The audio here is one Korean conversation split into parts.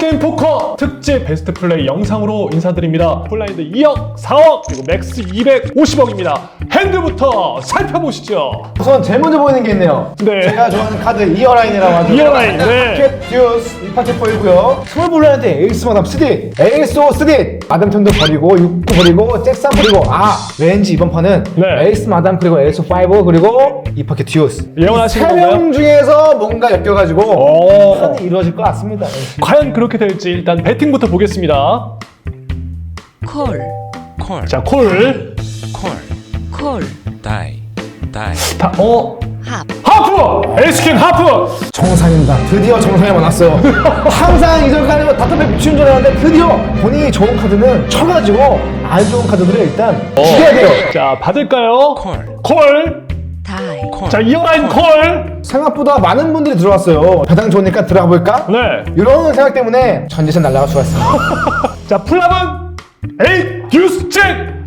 게임 포커 특집 베스트 플레이 영상으로 인사드립니다. 블라인드 2억, 4억, 그리고 맥스 250억입니다. 핸드부터 살펴보시죠. 우선 제일 먼저 보이는 게 있네요. 네. 제가 좋아하는 카드 이어라인이라고 하죠. 이어라인, 네. 캣 듀스 이 파티 보이고요. 스몰 블라인드 에이스 마담 스디, 에이스 스디, 아담턴도 버리고 육도 버리고 잭산 버리고 아 왠지 이번 판은 네. 에이스 마담 그리고 에이스 5 그리고 이 파티 듀스 예언하시는 세명 건가요? 중에서 뭔가 엮여가지고 오. 판이 이루어질 것 같습니다. 과연 그렇게 될지 일단 배팅부터 보겠습니다. 콜, 콜, 자, 콜. 콜, 콜, 다이, 다이, 다, 어, 합, 하프! 에스킨 하프! 정상입니다. 드디어 정상에 만났어요. 항상 이전까지 다트에 미치는 줄 알았는데 드디어 본인이 좋은 카드는 쳐가지고 안 좋은 카드들을 일단 죽여야 돼요. 자, 받을까요? 콜, 콜. 다이, 콜. 자, 이어라인 콜. 생각보다 많은 분들이 들어왔어요. 배당 좋으니까 들어가 볼까? 네. 이런 생각 때문에 전재산 날라가 좋았습니다. 자, 플랍은 에이, 듀스 잭!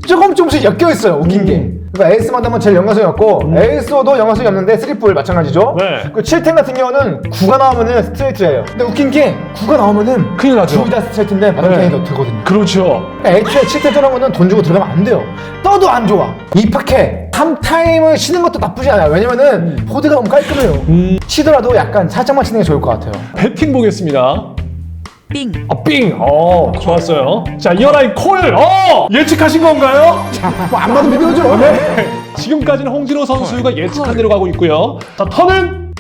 조금 조금씩 엮여 있어요. 웃긴 게. 그러니까 에이스 만다면 제일 연관성이 없고 에이스도 연관성이 없는데 스리플 마찬가지죠. 네. 그 7텐 같은 경우는 9가 나오면은 스트레이트예요. 근데 웃긴 게 9가 나오면은 큰일 나죠. 둘 다 스트레이트인데 마담탱이 더 들거든요. 그렇죠. 그러니까 애초에 7텐 저런 거는 돈 주고 들어가면 안 돼요. 떠도 안 좋아. 이 파켓 3타임을 치는 것도 나쁘지 않아요. 왜냐면은 보드가 너무 깔끔해요. 치더라도 약간 살짝만 치는 게 좋을 것 같아요. 배팅 보겠습니다. 빙, 아, 삥! 어, 좋았어요. 자, 이어라인 콜! 어! 예측하신 건가요? 뭐안 봐도 비교죠. 네. 지금까지는 홍진호 선수가 예측한 대로 가고 있고요. 자, 턴은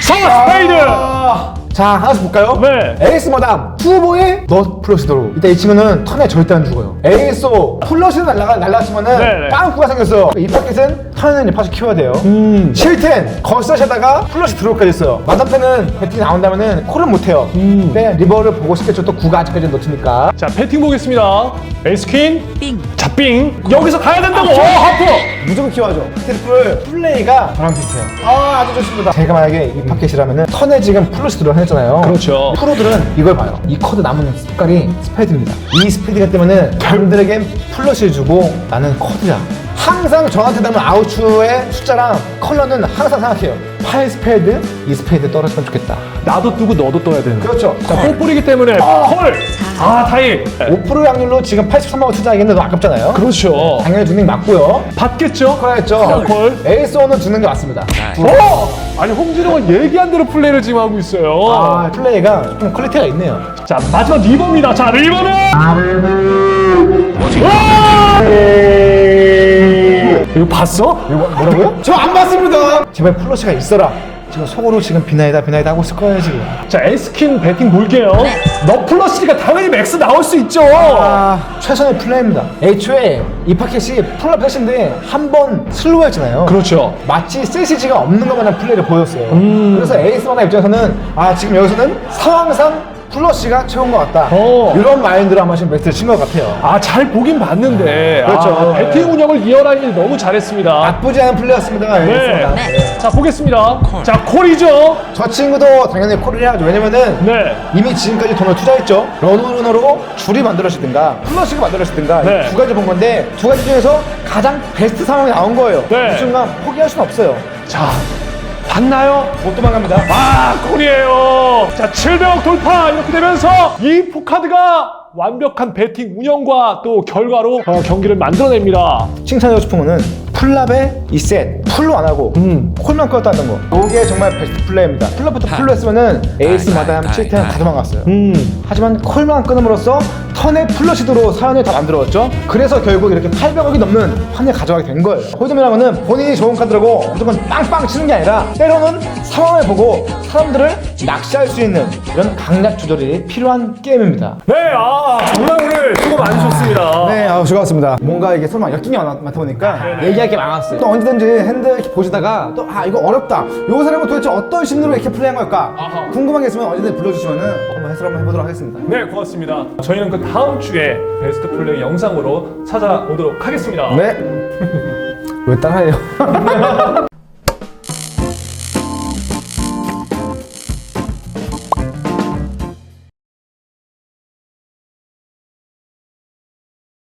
서 스페이드! 아, 자 하나씩 볼까요? 네. 에이스 마담 후보의 너 플러시도로 일단 이 친구는 턴에 절대 안 죽어요 에이스오 플러시는 날라가 날라치면은 네 네. 빵꾸가 생겼어요 이 파켓은 턴에는 이제 파시 키워야 돼요 음. 7텐 걸스하다가 플러시 드로우까지 있어요 마담펜은 배팅이 나온다면은 콜을 못해요 음. 근데 리버를 보고 싶겠죠 또 9가 아직까지 놓치니까 자, 배팅 보겠습니다. 에이스퀸. 빙, 자, 삥! 여기서 가야 된다고! 어, 하프! 무조건 키워야죠 트리플 플레이가 저랑 비슷해요 아 아주 좋습니다 제가 만약에 이 파켓이라면은 턴에 지금 플러시 드로우 했잖아요 그렇죠. 프로들은 이걸 봐요. 이 코드 남은 색깔이 스페이드입니다. 이 스페이드가 때문에 남들에겐 플러시를 주고 나는 코드야. 항상 저한테 남은 아우추의 숫자랑 컬러는 항상 생각해요. 8 스페이드, 2 스페이드 떨어지면 좋겠다. 나도 뜨고 너도 떠야 되는. 그렇죠. 자, 뽀뽀리기 때문에 콜! 아, 다이! 5% 확률로 지금 83만 원 투자하기에는 너무 아깝잖아요. 그렇죠. 당연히 게 맞고요. 받겠죠? 자, 콜. 에이스 원은 주는 게 맞습니다. 어! 아니, 홍진호가 얘기한 대로 플레이를 지금 하고 있어요. 아, 플레이가 좀 퀄리티가 있네요. 자, 마지막 리버입니다. 자, 리버는! 와! 이거 봤어? 이거 뭐라고요? 저 안 봤습니다. 제발 플러시가 있어라. 지금 속으로 지금 비나이다 비나이다 하고 있을 거예요 지금. 자, 에스킨 배팅 볼게요. 너 플러스니까 당연히 맥스 나올 수 있죠. 아, 최선의 플레이입니다. 애초에 이 파켓이 풀라 펫인데 한 번 슬로우 했잖아요. 그렇죠. 마치 세시지가 없는 것 마냥 플레이를 보였어요. 음. 그래서 에이스마나 입장에서는 아 지금 여기서는 상황상 플러시가 최고인 것 같다. 어. 이런 마인드로 아마 지금 매트를 친 것 같아요. 아, 잘 보긴 봤는데. 그렇죠. 아, 배팅 운영을 이어라인이 너무 잘했습니다. 나쁘지 않은 플레이였습니다. 네. 에이스마나. 네. 자, 보겠습니다. 콜. 자, 콜이죠. 저 친구도 당연히 콜을 해야죠. 왜냐면은 네. 이미 지금까지 돈을 투자했죠. 러너러너로 줄이 만들어지든가 플러시가 만들어지든가 네. 이두 가지 본 건데 두 가지 중에서 가장 베스트 상황이 나온 거예요. 네. 이 순간 포기할 수는 없어요. 자, 봤나요? 못 도망갑니다. 아, 콜이에요. 자, 700억 돌파 이렇게 되면서 이 포카드가 완벽한 배팅 운영과 또 결과로 어, 경기를 만들어냅니다. 칭찬하고 싶은 거는 풀랍의 이셋 풀로 안 하고 음. 콜만 끌었다는 거. 이게 정말 베스트 플레이입니다. 풀랍부터 풀로 했으면은 에이스 마담 7텐 다 도망갔어요. 음. 하지만 콜만 끊음으로써 턴의 플러시드로 사연을 다 만들었죠. 그래서 결국 이렇게 800억이 넘는 판을 가져가게 된 거예요. 홀드맨하고는 본인이 좋은 카드라고 무조건 빵빵 치는 게 아니라 때로는 상황을 보고 사람들을 낚시할 수 있는 이런 강약 조절이 필요한 게임입니다. 네, 아, 정말 오늘 수고 많으셨습니다. 네, 아, 즐거웠습니다. 뭔가 이게 설마 엮인 게 많- 많다 보니까 얘기할 게 많았어요. 또 언제든지 핸드 이렇게 보시다가 또 아 이거 어렵다. 요 사람은 도대체 어떤 심리로 이렇게 플레이한 걸까? 궁금한 게 있으면 언제든 불러주시면은 한번 해설 한번 해보도록 하겠습니다. 네, 고맙습니다. 저희는 그 다음 주에 베스트 플레이 영상으로 찾아오도록 하겠습니다. 네. 왜 따라해요?